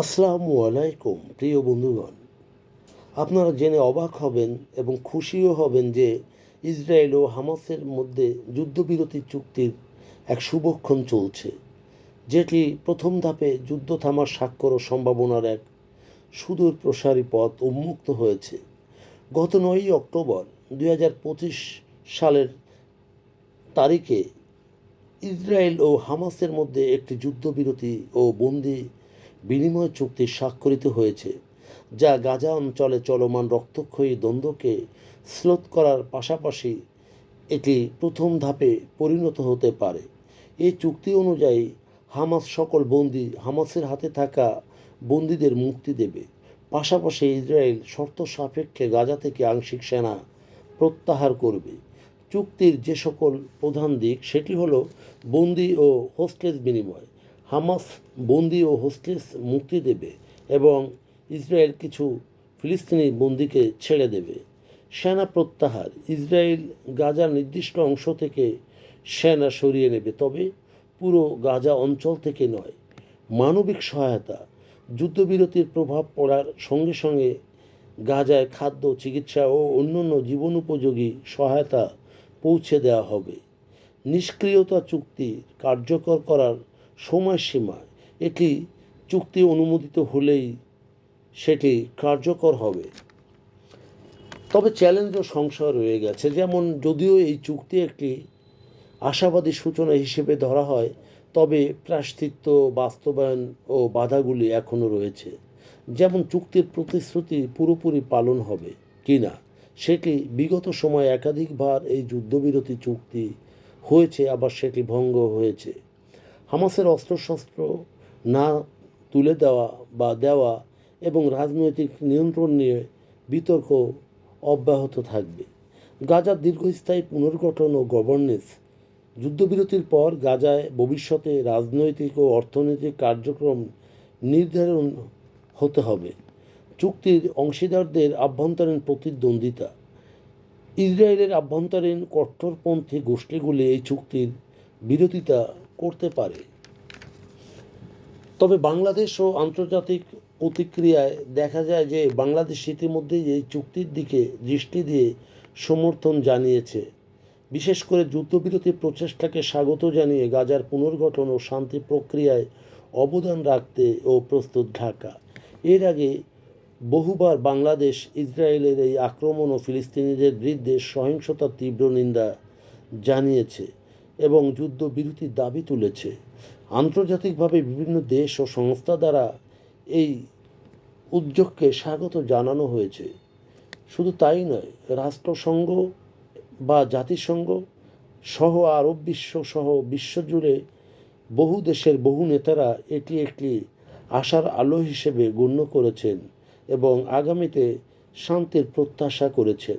আসসালামু আলাইকুম, প্রিয় বন্ধুগণ। আপনারা জেনে অবাক হবেন এবং খুশিও হবেন যে ইসরায়েল ও হামাসের মধ্যে যুদ্ধবিরতি চুক্তির এক শুভক্ষণ চলছে, যেটি প্রথম ধাপে যুদ্ধ থামার স্বাক্ষর ও সম্ভাবনার এক সুদূর প্রসারী পথ উন্মুক্ত হয়েছে। গত নয়ই অক্টোবর দুই হাজার পঁচিশ সালের তারিখে ইসরায়েল ও হামাসের মধ্যে একটি যুদ্ধবিরতি ও বন্দি বিনিময় চুক্তি স্বাক্ষরিত হয়েছে, যা গাজা অঞ্চলে চলমান রক্তক্ষয়ী দ্বন্দ্বকে স্রোত করার পাশাপাশি এটি প্রথম ধাপে পরিণত হতে পারে। এই চুক্তি অনুযায়ী হামাস সকল বন্দি হামাসের হাতে থাকা বন্দীদের মুক্তি দেবে। পাশাপাশি ইসরায়েল শর্ত সাপেক্ষে গাজা থেকে আংশিক সেনা প্রত্যাহার করবে। চুক্তির যে সকল প্রধান দিক, সেটি হলো বন্দি ও হোস্টেজ বিনিময়। হামাস বন্দি ও হোস্টেজ মুক্তি দেবে এবং ইসরায়েল কিছু ফিলিস্তিনি বন্দিকে ছেড়ে দেবে। সেনা প্রত্যাহার। ইসরায়েল গাজার নির্দিষ্ট অংশ থেকে সেনা সরিয়ে নেবে, তবে পুরো গাজা অঞ্চল থেকে নয়, মানবিক সহায়তা। যুদ্ধবিরতির প্রভাব পড়ার সঙ্গে সঙ্গে গাজায় খাদ্য, চিকিৎসা ও অন্যান্য জীবনোপযোগী সহায়তা পৌঁছে দেওয়া হবে। নিষ্ক্রিয়তা চুক্তি কার্যকর করার সময়সীমা এটি চুক্তি অনুমোদিত হলেই সেটি কার্যকর হবে। তবে চ্যালেঞ্জ ও সংশয় রয়ে গেছে। যেমন, যদিও এই চুক্তি একটি আশাবাদী সূচনা হিসেবে ধরা হয়, তবে প্রায়শ্চিত্ত, বাস্তবায়ন ও বাধাগুলি এখনও রয়েছে। যেমন, চুক্তির প্রতিশ্রুতি পুরোপুরি পালন হবে কি না সেটি বিগত সময়ে একাধিকবার এই যুদ্ধবিরতি চুক্তি হয়েছে, আবার সেটি ভঙ্গ হয়েছে। হামাসের অস্ত্রশস্ত্র না তুলে দেওয়া বা দেওয়া এবং রাজনৈতিক নিয়ন্ত্রণ নিয়ে বিতর্ক অব্যাহত থাকবে। গাজার দীর্ঘস্থায়ী পুনর্গঠন ও গভর্নেন্স যুদ্ধবিরতির পর গাজায় ভবিষ্যতে রাজনৈতিক ও অর্থনৈতিক কার্যক্রম নির্ধারণ হতে হবে। চুক্তির অংশীদারদের আভ্যন্তরীণ প্রতিদ্বন্দ্বিতা। ইসরায়েলের আভ্যন্তরীণ কট্টরপন্থী গোষ্ঠীগুলি এই চুক্তির বিরোধিতা করতে পারে। তবে বাংলাদেশ ও আন্তর্জাতিক প্রতিক্রিয়ায় দেখা যায় যে বাংলাদেশ ইতিমধ্যেই এই চুক্তির দিকে দৃষ্টি দিয়ে সমর্থন জানিয়েছে। বিশেষ করে যুদ্ধবিরতি প্রচেষ্টাকে স্বাগত জানিয়ে গাজার পুনর্গঠন ও শান্তি প্রক্রিয়ায় অবদান রাখতে ও প্রস্তুত ঢাকা। এর আগে বহুবার বাংলাদেশ ইসরায়েলের এই আক্রমণ ও ফিলিস্তিনিদের বিরুদ্ধে সহিংসতার তীব্র নিন্দা জানিয়েছে। এবং যুদ্ধবিরতির দাবি তুলেছে। আন্তর্জাতিকভাবে বিভিন্ন দেশ ও সংস্থা দ্বারা এই উদ্যোগকে স্বাগত জানানো হয়েছে। শুধু তাই নয়, রাষ্ট্রসংঘ বা জাতিসংঘ সহ আরব বিশ্ব সহ বিশ্বজুড়ে বহু দেশের বহু নেতারা এটি একটি আশার আলো হিসেবে গণ্য করেছেন এবং আগামীতে শান্তির প্রত্যাশা করেছেন।